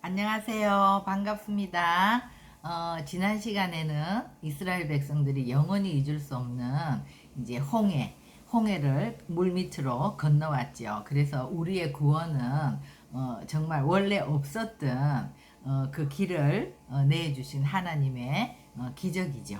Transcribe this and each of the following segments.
안녕하세요. 반갑습니다. 어, 지난 시간에는 이스라엘 백성들이 영원히 잊을 수 없는 이제 홍해, 홍해를 물 밑으로 건너왔죠. 그래서 우리의 구원은 어, 정말 원래 없었던 어, 그 길을 어, 내주신 하나님의 어, 기적이죠.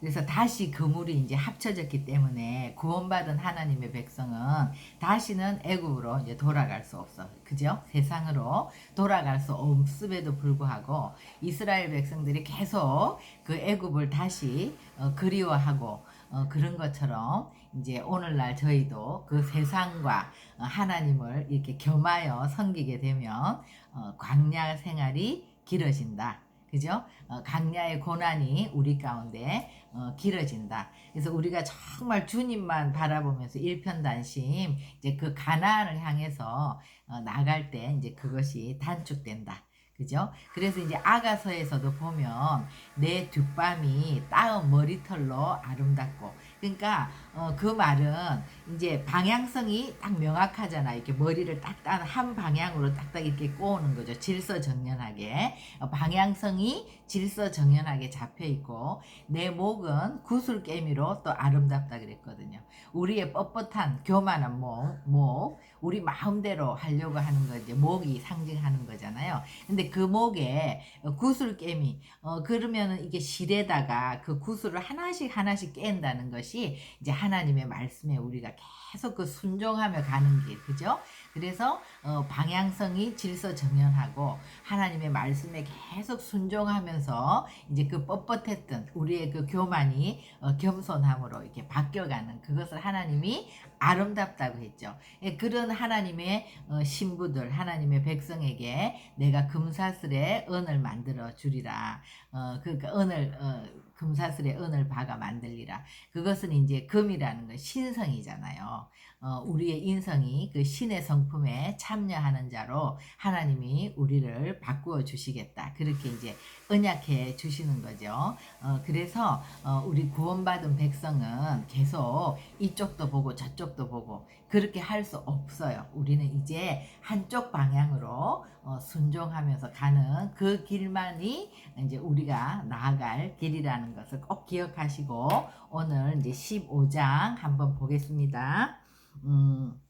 그래서 다시 그물이 이제 합쳐졌기 때문에 구원받은 하나님의 백성은 다시는 애굽으로 이제 돌아갈 수 없어. 그죠? 세상으로 돌아갈 수 없음에도 불구하고 이스라엘 백성들이 계속 그 애굽을 다시 어, 그리워하고 어, 그런 것처럼 이제 오늘날 저희도 그 세상과 어, 하나님을 이렇게 겸하여 섬기게 되면 어, 광야 생활이 길어진다. 그죠? 어, 강야의 고난이 우리 가운데 어, 길어진다. 그래서 우리가 정말 주님만 바라보면서 일편단심 이제 그 가나안을 향해서 어, 나갈 때 이제 그것이 단축된다. 그죠? 그래서 이제 아가서에서도 보면 내 뒷밤이 따은 머리털로 아름답고 그러니까 어, 그 말은 이제 방향성이 딱 명확하잖아. 이렇게 머리를 딱딱 한 방향으로 딱딱 이렇게 꼬우는 거죠. 질서 정연하게 어, 방향성이 질서 정연하게 잡혀 있고 내 목은 구슬 깨미로 또 아름답다 그랬거든요. 우리의 뻣뻣한 교만한 목, 목 우리 마음대로 하려고 하는 거 이제 목이 상징하는 거잖아요. 근데 그 목에 구슬 깨미 어 그러면은 이게 실에다가 그 구슬을 하나씩 하나씩 깬다는 것이 이제 하나님의 말씀에 우리가 계속 그 순종하며 가는 길 그죠? 그래서 어 방향성이 질서 정연하고 하나님의 말씀에 계속 순종하면서 이제 그 뻣뻣했던 우리의 그 교만이 어 겸손함으로 이렇게 바뀌어가는 그것을 하나님이 아름답다고 했죠. 예, 그런 하나님의 어, 신부들, 하나님의 백성에게 내가 금사슬의 은을 만들어 주리라. 어, 그 은을 어, 금사슬의 은을 박아 만들리라. 그것은 이제 금이라는 건 신성이잖아요. 어, 우리의 인성이 그 신의 성품에 참여하는 자로 하나님이 우리를 바꾸어 주시겠다. 그렇게 이제 언약해 주시는 거죠. 어, 그래서 어, 우리 구원받은 백성은 계속 이쪽도 보고 저쪽도 보고 그렇게 할 수 없어요. 우리는 이제 한쪽 방향으로 어, 순종하면서 가는 그 길만이 이제 우리가 나아갈 길이라는 것을 꼭 기억하시고 오늘 이제 15장 한번 보겠습니다. 음,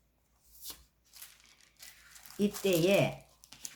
이때에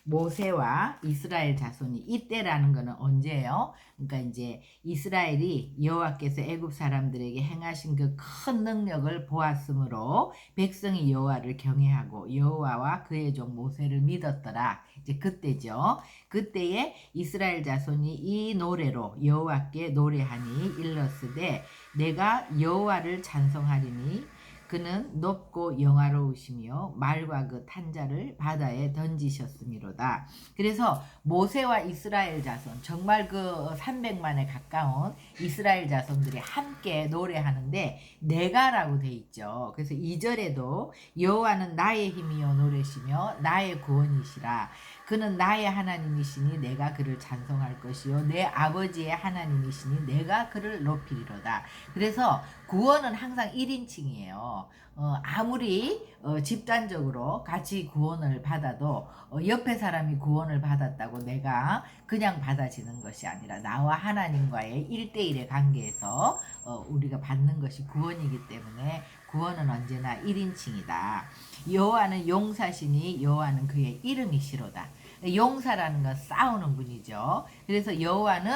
모세와 이스라엘 자손이 이때라는 거는 언제예요? 그러니까 이제 이스라엘이 여호와께서 애굽 사람들에게 행하신 그 큰 능력을 보았으므로 백성이 여호와를 경외하고 여호와와 그의 종 모세를 믿었더라. 이제 그때죠. 그때에 이스라엘 자손이 이 노래로 여호와께 노래하니 일렀으되 내가 여호와를 찬송하리니 그는 높고 영화로우시며 말과 그 탄자를 바다에 던지셨음이로다. 그래서 모세와 이스라엘 자손 정말 그 300만에 가까운 이스라엘 자손들이 함께 노래하는데 내가라고 돼 있죠. 그래서 2절에도 여호와는 나의 힘이요 노래시며 나의 구원이시라. 그는 나의 하나님이시니 내가 그를 찬송할 것이요 내 아버지의 하나님이시니 내가 그를 높이리로다. 그래서 구원은 항상 1인칭이에요. 어, 아무리 어, 집단적으로 같이 구원을 받아도 어, 옆에 사람이 구원을 받았다고 내가 그냥 받아지는 것이 아니라 나와 하나님과의 1대1의 관계에서 어, 우리가 받는 것이 구원이기 때문에 구원은 언제나 1인칭이다. 여호와는 용사시니 여호와는 그의 이름이시로다. 용사라는 건 싸우는 분이죠. 그래서 여호와는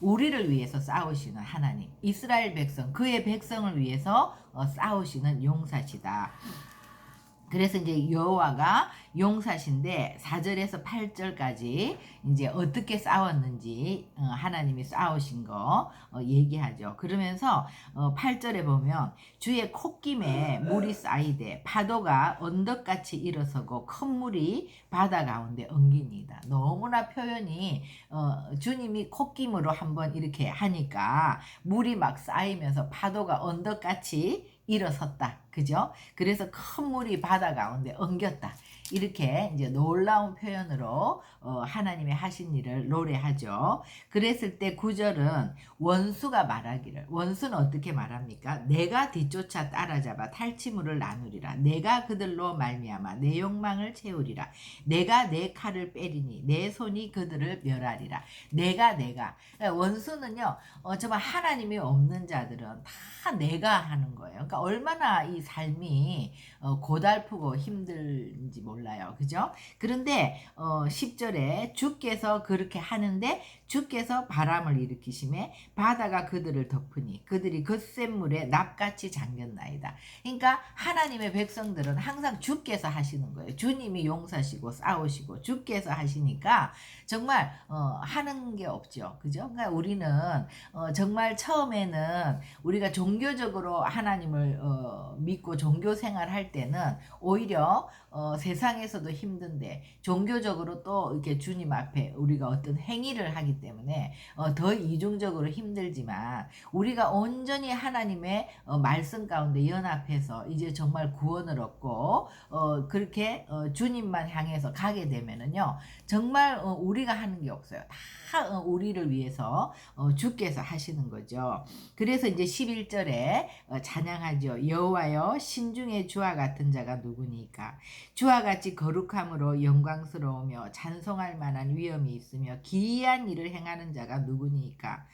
우리를 위해서 싸우시는 하나님, 이스라엘 백성, 그의 백성을 위해서 어, 싸우시는 용사시다. 그래서 이제 여호와가 용사신데 4절에서 8절까지 이제 어떻게 싸웠는지 어, 하나님이 싸우신 거 어, 얘기하죠. 그러면서 어, 8절에 보면 주의 콧김에 물이 쌓이되 파도가 언덕같이 일어서고 큰 물이 바다 가운데 엉기니다. 너무나 표현이 어, 주님이 콧김으로 한번 이렇게 하니까 물이 막 쌓이면서 파도가 언덕같이 일어섰다. 그죠? 그래서 큰 물이 바다 가운데 엉겼다. 이렇게 이제 놀라운 표현으로 어, 하나님의 하신 일을 노래하죠. 그랬을 때 구절은 원수가 말하기를 원수는 어떻게 말합니까? 내가 뒤쫓아 따라잡아 탈취물을 나누리라. 내가 그들로 말미암아 내 욕망을 채우리라. 내가 내 칼을 빼리니 내 손이 그들을 멸하리라. 내가 내가 그러니까 원수는요. 어, 정말 하나님이 없는 자들은 다 내가 하는 거예요. 그러니까 얼마나 이 삶이 어, 고달프고 힘들지 몰라요. 그죠? 그런데 어, 10절에 주께서 그렇게 하는데 주께서 바람을 일으키심에 바다가 그들을 덮으니 그들이 그센 물에 납같이 잠겼나이다. 그러니까 하나님의 백성들은 항상 주께서 하시는 거예요. 주님이 용서하시고 싸우시고 주께서 하시니까 정말 어, 하는 게 없죠. 그죠? 그러니까 우리는 어, 정말 처음에는 우리가 종교적으로 하나님을 어, 믿고 종교 생활할 때는 오히려 어, 세상에서도 힘든데 종교적으로 또 이렇게 주님 앞에 우리가 어떤 행위를 하기 때문에 어, 더 이중적으로 힘들지만 우리가 온전히 하나님의 어, 말씀 가운데 연합해서 이제 정말 구원을 얻고 어, 그렇게 어, 주님만 향해서 가게 되면은요 정말 어, 우리가 하는 게 없어요. 다 어, 우리를 위해서 어, 주께서 하시는 거죠. 그래서 이제 11절에 어, 찬양하죠. 여호와여 신중의 주와 같은 자가 누구니까? 주와 같이 거룩함으로 영광스러우며 찬송할 만한 위엄이 있으며 기이한 일을 행하는 자가 누구니까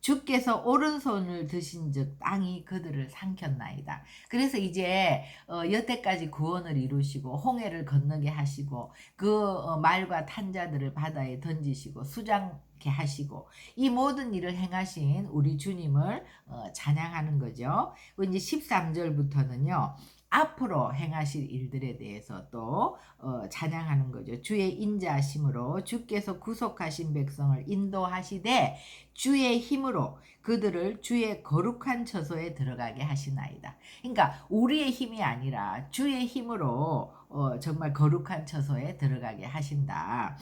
주께서 오른손을 드신즉 땅이 그들을 삼켰나이다. 그래서 이제 어, 여태까지 구원을 이루시고 홍해를 건너게 하시고 그 어, 말과 탄자들을 바다에 던지시고 수장케 하시고 이 모든 일을 행하신 우리 주님을 어, 찬양하는 거죠. 이제 13절부터는요. 앞으로 행하실 일들에 대해서 또 어, 찬양하는 거죠. 주의 인자하심으로 주께서 구속하신 백성을 인도하시되 주의 힘으로 그들을 주의 거룩한 처소에 들어가게 하시나이다. 그러니까 우리의 힘이 아니라 주의 힘으로 어, 정말 거룩한 처소에 들어가게 하신다.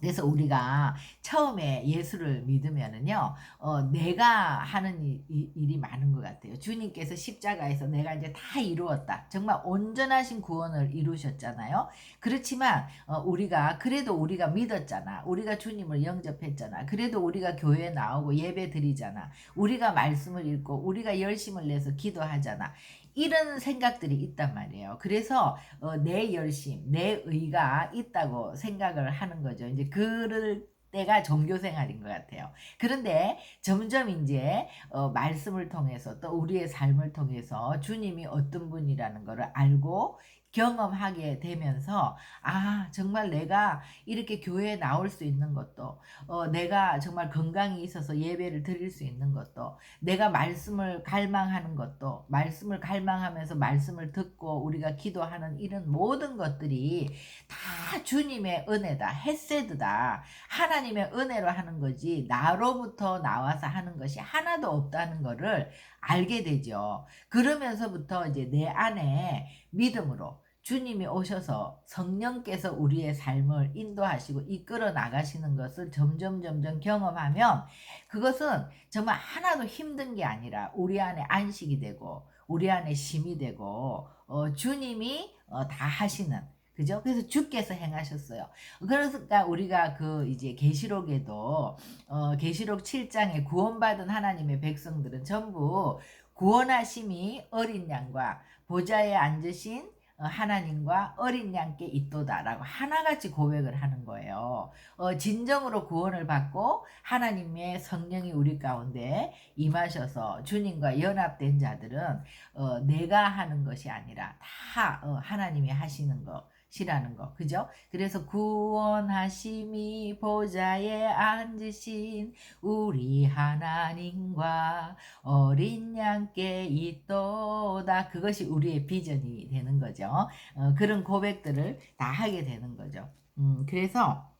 그래서 우리가 처음에 예수를 믿으면은요, 어, 내가 하는 이, 이, 일이 많은 것 같아요. 주님께서 십자가에서 내가 이제 다 이루었다. 정말 온전하신 구원을 이루셨잖아요. 그렇지만, 어, 우리가, 그래도 우리가 믿었잖아. 우리가 주님을 영접했잖아. 그래도 우리가 교회에 나오고 예배 드리잖아. 우리가 말씀을 읽고, 우리가 열심을 내서 기도하잖아. 이런 생각들이 있단 말이에요. 그래서 어, 내 열심, 내 의가 있다고 생각을 하는 거죠. 이제 그럴 때가 종교 생활인 것 같아요. 그런데 점점 이제 어, 말씀을 통해서 또 우리의 삶을 통해서 주님이 어떤 분이라는 것을 알고 경험하게 되면서 아 정말 내가 이렇게 교회에 나올 수 있는 것도 어, 내가 정말 건강이 있어서 예배를 드릴 수 있는 것도 내가 말씀을 갈망하는 것도 말씀을 갈망하면서 말씀을 듣고 우리가 기도하는 이런 모든 것들이 다 주님의 은혜다 햇세드다 하나님의 은혜로 하는 거지 나로부터 나와서 하는 것이 하나도 없다는 것을 알게 되죠. 그러면서부터 이제 내 안에 믿음으로 주님이 오셔서 성령께서 우리의 삶을 인도하시고 이끌어 나가시는 것을 점점 점점 경험하면 그것은 정말 하나도 힘든 게 아니라 우리 안에 안식이 되고 우리 안에 심이 되고 어, 주님이 어, 다 하시는 그죠? 그래서 주께서 행하셨어요. 그러니까 우리가 그 이제 계시록에도 어 계시록 7장에 구원받은 하나님의 백성들은 전부 구원하심이 어린 양과 보좌에 앉으신 어, 하나님과 어린 양께 있도다라고 하나같이 고백을 하는 거예요. 어, 진정으로 구원을 받고 하나님의 성령이 우리 가운데 임하셔서 주님과 연합된 자들은 어, 내가 하는 것이 아니라 다 어, 하나님이 하시는 것. 시라는 거. 그죠? 그래서 구원하심이 보좌에 앉으신 우리 하나님과 어린 양께 있도다. 그것이 우리의 비전이 되는 거죠. 어, 그런 고백들을 다 하게 되는 거죠. 음, 그래서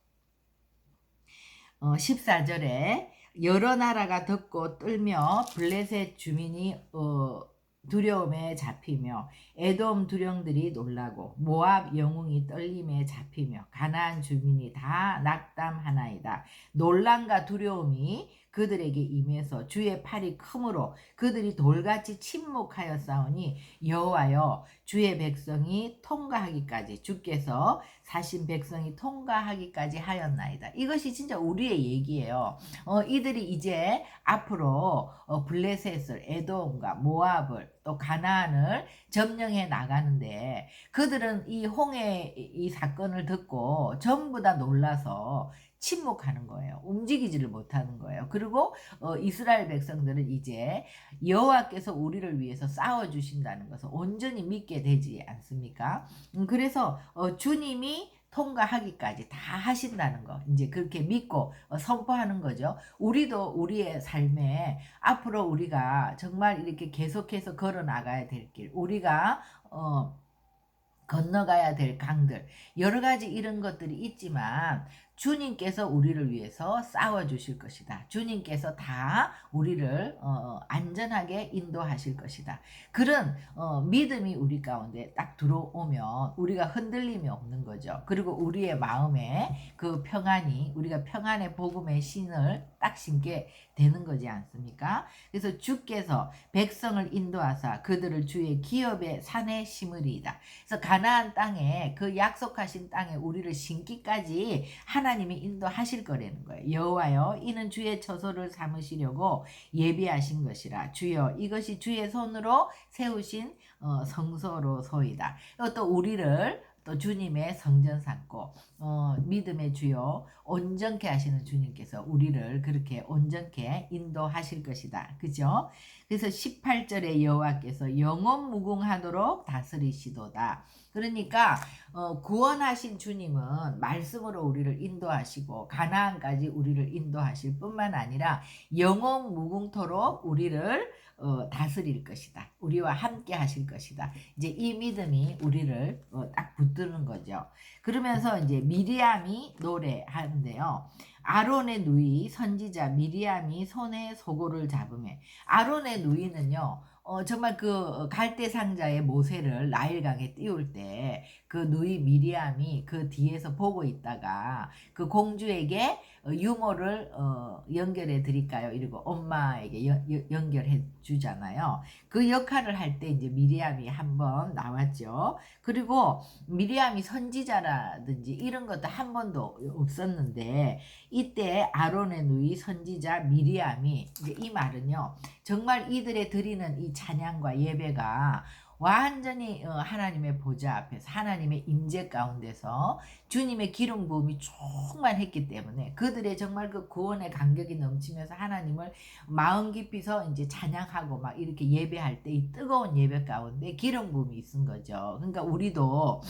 어, 14절에 여러 나라가 덮고 떨며 블레셋 주민이 어, 두려움에 잡히며 에돔 두령들이 놀라고 모압 영웅이 떨림에 잡히며 가나안 주민이 다 낙담하나이다. 놀람과 두려움이 그들에게 임해서 주의 팔이 크므로 그들이 돌같이 침묵하여 싸우니 여호와여 주의 백성이 통과하기까지 주께서 사신 백성이 통과하기까지 하였나이다. 이것이 진짜 우리의 얘기예요. 어, 이들이 이제 앞으로 어, 블레셋을 에돔과 모압을 또 가나안을 점령해 나가는데 그들은 이 홍해 이 사건을 듣고 전부 다 놀라서 침묵하는 거예요. 움직이지를 못하는 거예요. 그리고 어, 이스라엘 백성들은 이제 여호와께서 우리를 위해서 싸워 주신다는 것을 온전히 믿게 되지 않습니까? 음, 그래서 어, 주님이 통과하기까지 다 하신다는 거 이제 그렇게 믿고 어, 선포하는 거죠. 우리도 우리의 삶에 앞으로 우리가 정말 이렇게 계속해서 걸어 나가야 될 길, 우리가 어 건너가야 될 강들 여러 가지 이런 것들이 있지만 주님께서 우리를 위해서 싸워 주실 것이다. 주님께서 다 우리를 어, 안전하게 인도하실 것이다. 그런 어, 믿음이 우리 가운데 딱 들어오면 우리가 흔들림이 없는 거죠. 그리고 우리의 마음에 그 평안이 우리가 평안의 복음의 신을 딱 심게 되는 거지 않습니까? 그래서 주께서 백성을 인도하사 그들을 주의 기업의 산에 심으리이다. 그래서 가나안 땅에 그 약속하신 땅에 우리를 심기까지 하나 님이 인도하실 거라는 거예요. 여호와여 이는 주의 처소를 삼으시려고 예비하신 것이라 주여 이것이 주의 손으로 세우신 어, 성소로소이다. 또 우리를 또 주님의 성전 삼고 어, 믿음의 주요 온전케 하시는 주님께서 우리를 그렇게 온전케 인도하실 것이다. 그죠? 그래서 18절에 여호와께서 영원 무궁하도록 다스리시도다. 그러니까 어, 구원하신 주님은 말씀으로 우리를 인도하시고 가나안까지 우리를 인도하실 뿐만 아니라 영원 무궁토록 우리를 어, 다스릴 것이다. 우리와 함께 하실 것이다. 이제 이 믿음이 우리를 어, 딱 붙드는 거죠. 그러면서 이제 미리암이 노래하는데요. 아론의 누이 선지자 미리암이 손에 소고를 잡음에 아론의 누이는요. 어, 정말 그 갈대 상자의 모세를 나일강에 띄울 때 그 누이 미리암이 그 뒤에서 보고 있다가 그 공주에게 어, 유모를 어, 연결해 드릴까요? 이러고 엄마에게 여, 여, 연결해 주잖아요. 그 역할을 할 때 이제 미리암이 한번 나왔죠. 그리고 미리암이 선지자라든지 이런 것도 한 번도 없었는데 이때 아론의 누이 선지자 미리암이 이제 이 말은요. 정말 이들의 드리는 이 찬양과 예배가 완전히 어, 하나님의 보좌 앞에서 하나님의 임재 가운데서 주님의 기름 부음이 충만했기 때문에 그들의 정말 그 구원의 감격이 넘치면서 하나님을 마음 깊이서 이제 찬양하고 막 이렇게 예배할 때 이 뜨거운 예배 가운데 기름 부음이 있은 거죠. 그러니까 우리도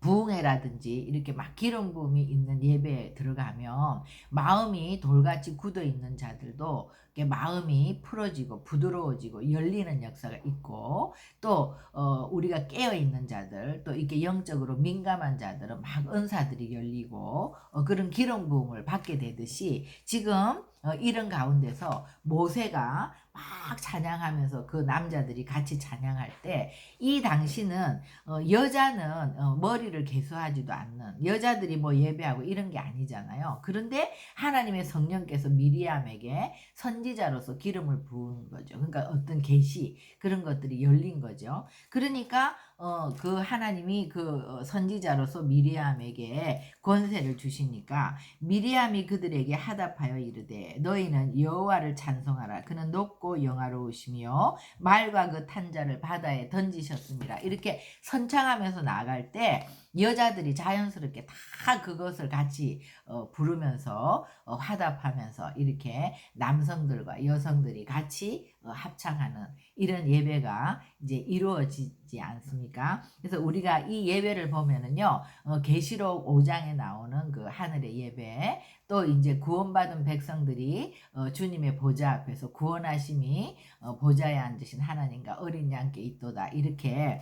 부흥회라든지 이렇게 막 기름 부음이 있는 예배에 들어가면 마음이 돌같이 굳어 있는 자들도 마음이 풀어지고 부드러워지고 열리는 역사가 있고 또 어, 우리가 깨어 있는 자들 또 이렇게 영적으로 민감한 자들은 막 은사들이 열리고 어, 그런 기름 부음을 받게 되듯이 지금 어, 이런 가운데서 모세가 막 찬양하면서 그 남자들이 같이 찬양할 때 이 당시는 어, 여자는 어, 머리를 개수하지도 않는 여자들이 뭐 예배하고 이런 게 아니잖아요. 그런데 하나님의 성령께서 미리암에게 선지 자로서 기름을 부은 거죠. 그러니까 어떤 계시 그런 것들이 열린 거죠. 그러니까 어, 그 하나님이 그 어, 선지자로서 미리암에게 권세를 주시니까 미리암이 그들에게 하답하여 이르되 너희는 여호와를 찬송하라 그는 높고 영화로우시며 말과 그 탄자를 바다에 던지셨습니다. 이렇게 선창하면서 나갈 때 여자들이 자연스럽게 다 그것을 같이 어, 부르면서 어, 화답하면서 이렇게 남성들과 여성들이 같이 어, 합창하는 이런 예배가 이제 이루어지지 않습니까? 그래서 우리가 이 예배를 보면은요, 어, 계시록 5장에 나오는 그 하늘의 예배, 또 이제 구원받은 백성들이 어, 주님의 보좌 앞에서 구원하심이 어, 보좌에 앉으신 하나님과 어린 양께 있도다 이렇게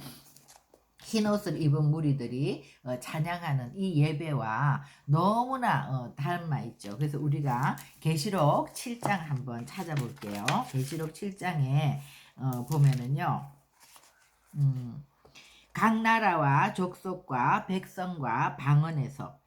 흰 옷을 입은 무리들이 어, 찬양하는 이 예배와 너무나 어, 닮아 있죠. 그래서 우리가 계시록 7장 한번 찾아볼게요. 계시록 7장에 어, 보면은요. 음, 각 나라와 족속과 백성과 방언에서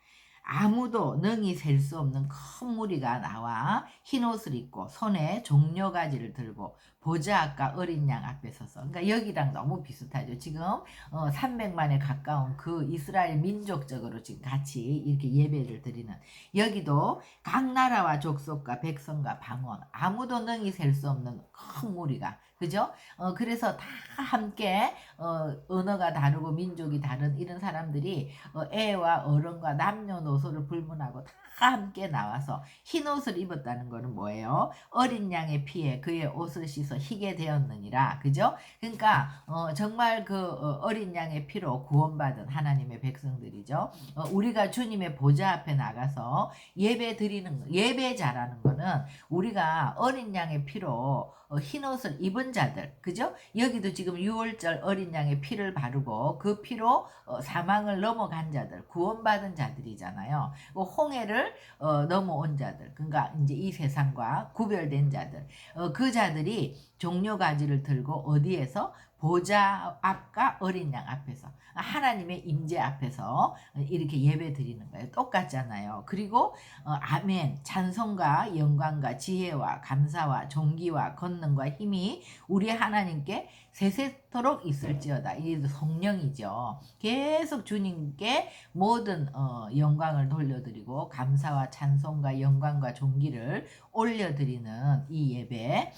아무도 능히 셀 수 없는 큰 무리가 나와 흰 옷을 입고 손에 종려가지를 들고 보자 아까 어린 양 앞에 서서 그러니까 여기랑 너무 비슷하죠. 지금 어, 300만에 가까운 그 이스라엘 민족적으로 지금 같이 이렇게 예배를 드리는 여기도 각 나라와 족속과 백성과 방언 아무도 능히 셀 수 없는 큰 무리가 그죠? 어, 그래서 다 함께 어, 언어가 다르고 민족이 다른 이런 사람들이 어, 애와 어른과 남녀노소를 불문하고 다 함께 나와서 흰 옷을 입었다는 거는 뭐예요? 어린 양의 피에 그의 옷을 씻어 희게 되었느니라. 그죠? 그러니까 어, 정말 그 어, 어린 양의 피로 구원받은 하나님의 백성들이죠. 어, 우리가 주님의 보좌 앞에 나가서 예배 드리는 예배자라는 거는 우리가 어린 양의 피로 어, 흰 옷을 입은 자들, 그죠? 여기도 지금 6월절 어린 양의 피를 바르고 그 피로 어, 사망을 넘어간 자들, 구원받은 자들이잖아요. 그 홍해를 어, 넘어온 자들, 그러니까 이제 이 세상과 구별된 자들, 어, 그 자들이 종려 가지를 들고 어디에서 보좌 앞과 어린 양 앞에서 하나님의 임재 앞에서 이렇게 예배 드리는 거예요. 똑같잖아요. 그리고 어, 아멘 찬송과 영광과 지혜와 감사와 존귀와 권능과 힘이 우리 하나님께 세세토록 있을지어다. 이게 성령이죠. 계속 주님께 모든 어, 영광을 돌려드리고 감사와 찬송과 영광과 존귀를 올려드리는 이 예배.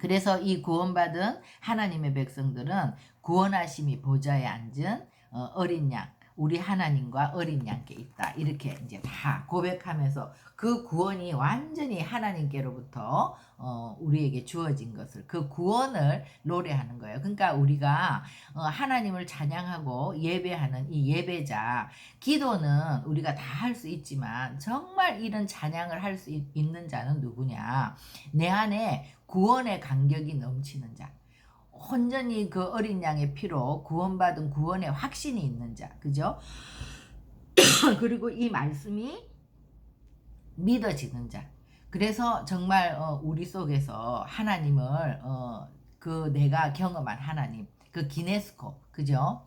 그래서 이 구원받은 하나님의 백성들은 구원하심이 보좌에 앉은 어, 어린 양, 우리 하나님과 어린 양께 있다. 이렇게 이제 다 고백하면서 그 구원이 완전히 하나님께로부터 어, 우리에게 주어진 것을 그 구원을 노래하는 거예요. 그러니까 우리가 어, 하나님을 찬양하고 예배하는 이 예배자 기도는 우리가 다 할 수 있지만 정말 이런 찬양을 할 수 있는 자는 누구냐? 내 안에 구원의 간격이 넘치는 자. 온전히 그 어린 양의 피로 구원받은 구원의 확신이 있는 자. 그죠? 그리고 이 말씀이 믿어지는 자. 그래서 정말 어, 우리 속에서 하나님을 어, 그 내가 경험한 하나님, 그 기네스코, 그죠?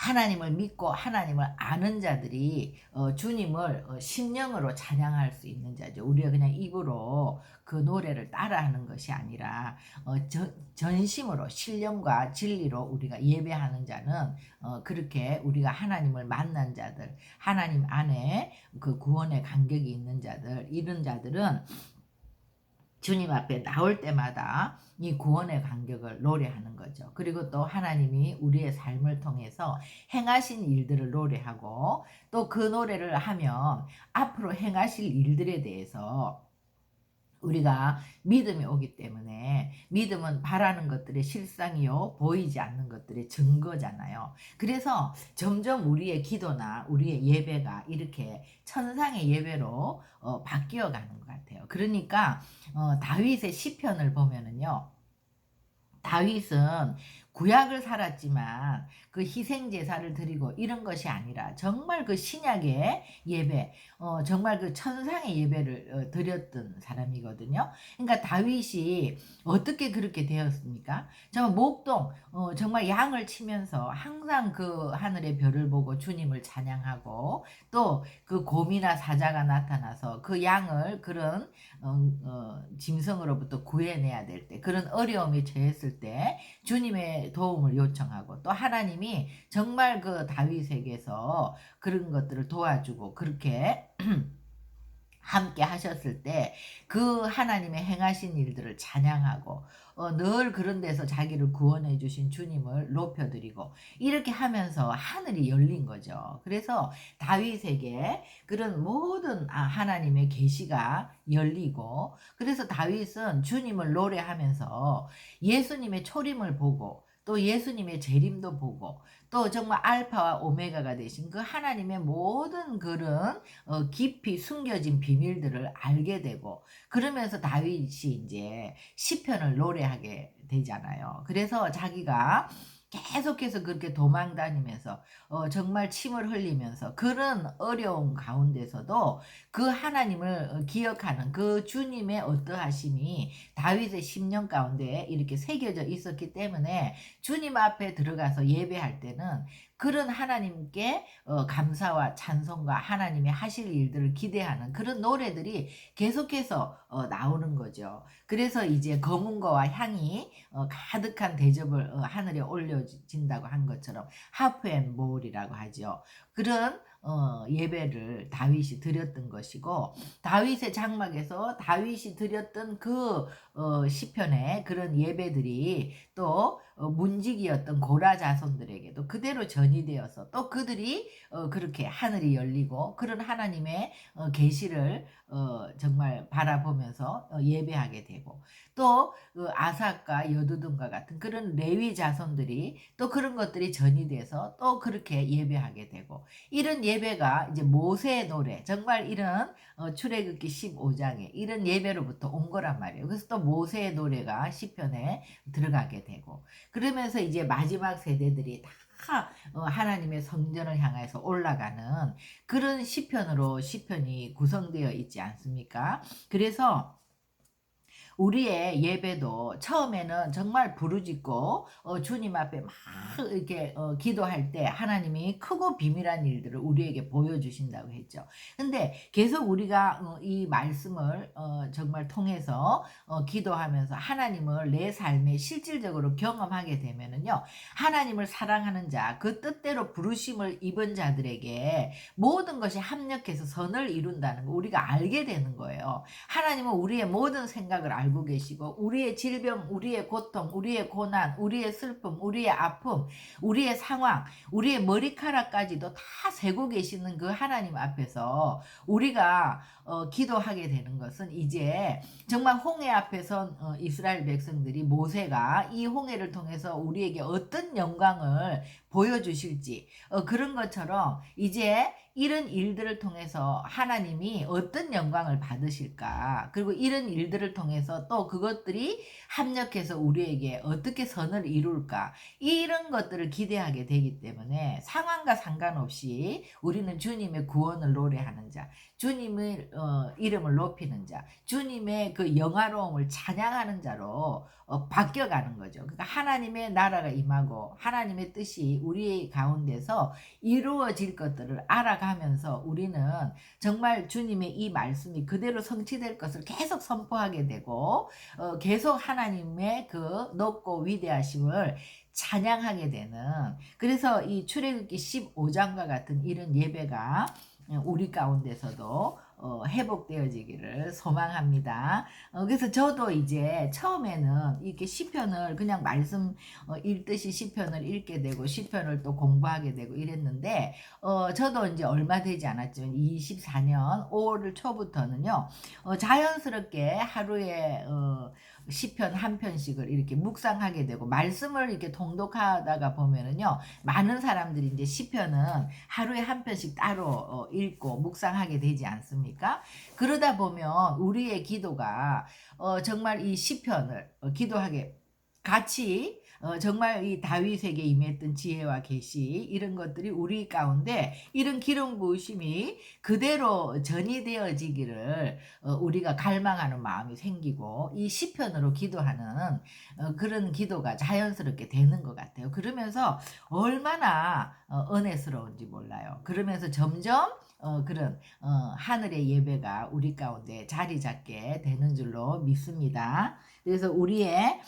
하나님을 믿고 하나님을 아는 자들이 어, 주님을 어, 심령으로 찬양할 수 있는 자죠. 우리가 그냥 입으로 그 노래를 따라하는 것이 아니라 어, 저, 전심으로 신령과 진리로 우리가 예배하는 자는 어, 그렇게 우리가 하나님을 만난 자들, 하나님 안에 그 구원의 간격이 있는 자들, 이런 자들은 주님 앞에 나올 때마다 이 구원의 간격을 노래하는 거죠. 그리고 또 하나님이 우리의 삶을 통해서 행하신 일들을 노래하고 또 그 노래를 하면 앞으로 행하실 일들에 대해서 우리가 믿음이 오기 때문에 믿음은 바라는 것들의 실상이요 보이지 않는 것들의 증거잖아요. 그래서 점점 우리의 기도나 우리의 예배가 이렇게 천상의 예배로 어, 바뀌어 가는 것 같아요. 그러니까 어, 다윗의 시편을 보면은요. 다윗은 구약을 살았지만 그 희생 제사를 드리고 이런 것이 아니라 정말 그 신약의 예배, 어, 정말 그 천상의 예배를 어, 드렸던 사람이거든요. 그러니까 다윗이 어떻게 그렇게 되었습니까? 정말 목동, 어, 정말 양을 치면서 항상 그 하늘의 별을 보고 주님을 찬양하고 또 그 곰이나 사자가 나타나서 그 양을 그런 어, 어, 짐승으로부터 구해내야 될 때, 그런 어려움이 처했을 때 주님의 도움을 요청하고 또 하나님이 정말 그 다윗에게서 그런 것들을 도와주고 그렇게 함께 하셨을 때 그 하나님의 행하신 일들을 찬양하고 어, 늘 그런 데서 자기를 구원해 주신 주님을 높여드리고 이렇게 하면서 하늘이 열린 거죠. 그래서 다윗에게 그런 모든 아, 하나님의 계시가 열리고 그래서 다윗은 주님을 노래하면서 예수님의 초림을 보고 또 예수님의 재림도 보고 또 정말 알파와 오메가가 되신 그 하나님의 모든 그런 어, 깊이 숨겨진 비밀들을 알게 되고 그러면서 다윗이 이제 시편을 노래하게 되잖아요. 그래서 자기가 계속해서 그렇게 도망 다니면서 어, 정말 침을 흘리면서 그런 어려운 가운데서도 그 하나님을 어, 기억하는 그 주님의 어떠하심이 다윗의 심령 가운데 이렇게 새겨져 있었기 때문에 주님 앞에 들어가서 예배할 때는 그런 하나님께 어, 감사와 찬송과 하나님의 하실 일들을 기대하는 그런 노래들이 계속해서 어, 나오는 거죠. 그래서 이제 검은 거와 향이 어, 가득한 대접을 어, 하늘에 올려진다고 한 것처럼 하프앤몰이라고 하죠. 그런 어, 예배를 다윗이 드렸던 것이고 다윗의 장막에서 다윗이 드렸던 그 어, 시편의 그런 예배들이 또 어, 문지기였던 고라 자손들에게도 그대로 전이되어서 또 그들이 어, 그렇게 하늘이 열리고 그런 하나님의 어, 계시를 어, 정말 바라보면서 어, 예배하게 되고 또 그 아삭과 여두둔과 같은 그런 레위 자손들이 또 그런 것들이 전이돼서 또 그렇게 예배하게 되고 이런 예배가 이제 모세의 노래 정말 이런 어, 출애굽기 15장에 이런 예배로부터 온 거란 말이에요. 그래서 또 모세의 노래가 시편에 들어가게 되고 그러면서 이제 마지막 세대들이 다 어, 하나님의 성전을 향해서 올라가는 그런 시편으로 시편이 구성되어 있지 않습니까? 그래서 우리의 예배도 처음에는 정말 부르짖고 어, 주님 앞에 막 이렇게 어, 기도할 때 하나님이 크고 비밀한 일들을 우리에게 보여주신다고 했죠. 근데 계속 우리가 어, 이 말씀을 어, 정말 통해서 어, 기도하면서 하나님을 내 삶에 실질적으로 경험하게 되면은요, 하나님을 사랑하는 자, 그 뜻대로 부르심을 입은 자들에게 모든 것이 합력해서 선을 이룬다는 거 우리가 알게 되는 거예요. 하나님은 우리의 모든 생각을 알고 계시고 우리의 질병, 우리의 고통, 우리의 고난, 우리의 슬픔, 우리의 아픔, 우리의 상황, 우리의 머리카락까지도 다 세고 계시는 그 하나님 앞에서 우리가 어, 기도하게 되는 것은 이제 정말 홍해 앞에선 어, 이스라엘 백성들이 모세가 이 홍해를 통해서 우리에게 어떤 영광을 보여주실지 어, 그런 것처럼 이제 이런 일들을 통해서 하나님이 어떤 영광을 받으실까? 그리고 이런 일들을 통해서 또 그것들이 합력해서 우리에게 어떻게 선을 이룰까? 이런 것들을 기대하게 되기 때문에 상황과 상관없이 우리는 주님의 구원을 노래하는 자 주님의 어, 이름을 높이는 자 주님의 그 영화로움을 찬양하는 자로 어, 바뀌어가는 거죠. 그러니까 하나님의 나라가 임하고 하나님의 뜻이 우리 가운데서 이루어질 것들을 알아가면서 우리는 정말 주님의 이 말씀이 그대로 성취될 것을 계속 선포하게 되고 어, 계속 하나님의 그 높고 위대하심을 찬양하게 되는 그래서 이 출애굽기 15장과 같은 이런 예배가 우리 가운데서도 어, 회복되어지기를 소망합니다. 어, 그래서 저도 이제 처음에는 이렇게 시편을 그냥 말씀 어, 읽듯이 시편을 읽게 되고 시편을 또 공부하게 되고 이랬는데 어, 저도 이제 얼마 되지 않았지만 24년 5월 초부터는요 어, 자연스럽게 하루에 어, 시편 한 편씩을 이렇게 묵상하게 되고 말씀을 이렇게 통독하다가 보면은요 많은 사람들이 이제 시편은 하루에 한 편씩 따로 어, 읽고 묵상하게 되지 않습니까? 그러다 보면 우리의 기도가 어, 정말 이 시편을 어, 기도하게 같이 어, 정말 이 다윗에게 임했던 지혜와 계시 이런 것들이 우리 가운데 이런 기름 부으심이 그대로 전이 되어지기를 어, 우리가 갈망하는 마음이 생기고 이 시편으로 기도하는 어, 그런 기도가 자연스럽게 되는 것 같아요. 그러면서 얼마나 어, 은혜스러운지 몰라요. 그러면서 점점 어, 그런 어, 하늘의 예배가 우리 가운데 자리 잡게 되는 줄로 믿습니다. 그래서 우리의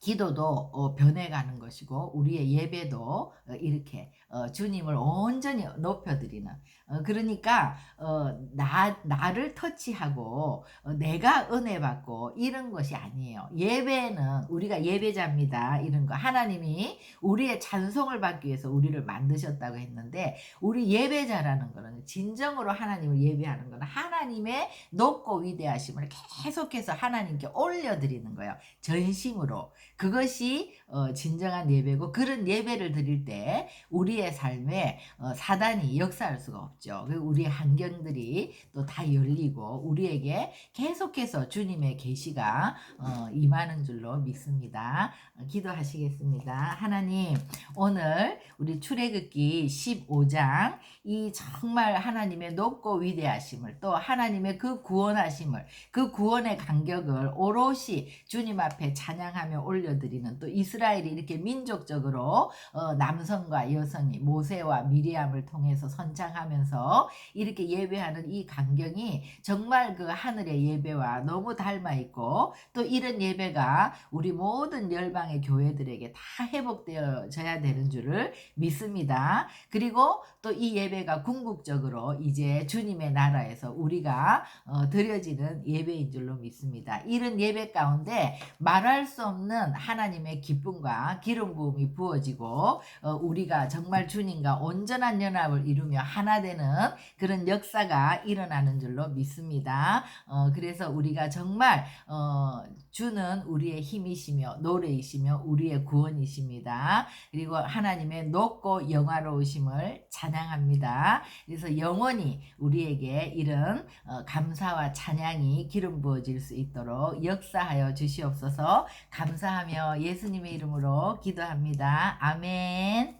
기도도 어, 변해가는 것이고 우리의 예배도 어, 이렇게 어, 주님을 온전히 높여드리는. 어, 그러니까 어, 나, 나를 터치하고 어, 내가 은혜 받고 이런 것이 아니에요. 예배는 우리가 예배자입니다. 이런 거. 하나님이 우리의 찬송을 받기 위해서 우리를 만드셨다고 했는데 우리 예배자라는 거는 진정으로 하나님을 예배하는 거는 하나님의 높고 위대하심을 계속해서 하나님께 올려드리는 거예요. 전심으로. 그것이 어, 진정한 예배고 그런 예배를 드릴 때 우리의 우리의 삶에 어, 사단이 역사할 수가 없죠. 그리고 우리의 환경들이 또 다 열리고 우리에게 계속해서 주님의 계시가 어, 임하는 줄로 믿습니다. 어, 기도하시겠습니다. 하나님 오늘 우리 출애굽기 15장 이 정말 하나님의 높고 위대하심을 또 하나님의 그 구원하심을 그 구원의 간격을 오롯이 주님 앞에 찬양하며 올려드리는 또 이스라엘이 이렇게 민족적으로 어, 남성과 여성이 모세와 미리암을 통해서 선창하면서 이렇게 예배하는 이 간경이 정말 그 하늘의 예배와 너무 닮아 있고 또 이런 예배가 우리 모든 열방의 교회들에게 다 회복되어져야 되는 줄을 믿습니다. 그리고 또 이 예배가 궁극적으로 이제 주님의 나라에서 우리가 어, 드려지는 예배인 줄로 믿습니다. 이런 예배 가운데 말할 수 없는 하나님의 기쁨과 기름 부음이 부어지고 어, 우리가 정말 주님과 온전한 연합을 이루며 하나 되는 그런 역사가 일어나는 줄로 믿습니다. 어, 그래서 우리가 정말 어, 주는 우리의 힘이시며 노래이시며 우리의 구원이십니다. 그리고 하나님의 높고 영화로우심을 찬양합니다. 그래서 영원히 우리에게 이런 어, 감사와 찬양이 기름 부어질 수 있도록 역사하여 주시옵소서 감사하며 예수님의 이름으로 기도합니다. 아멘.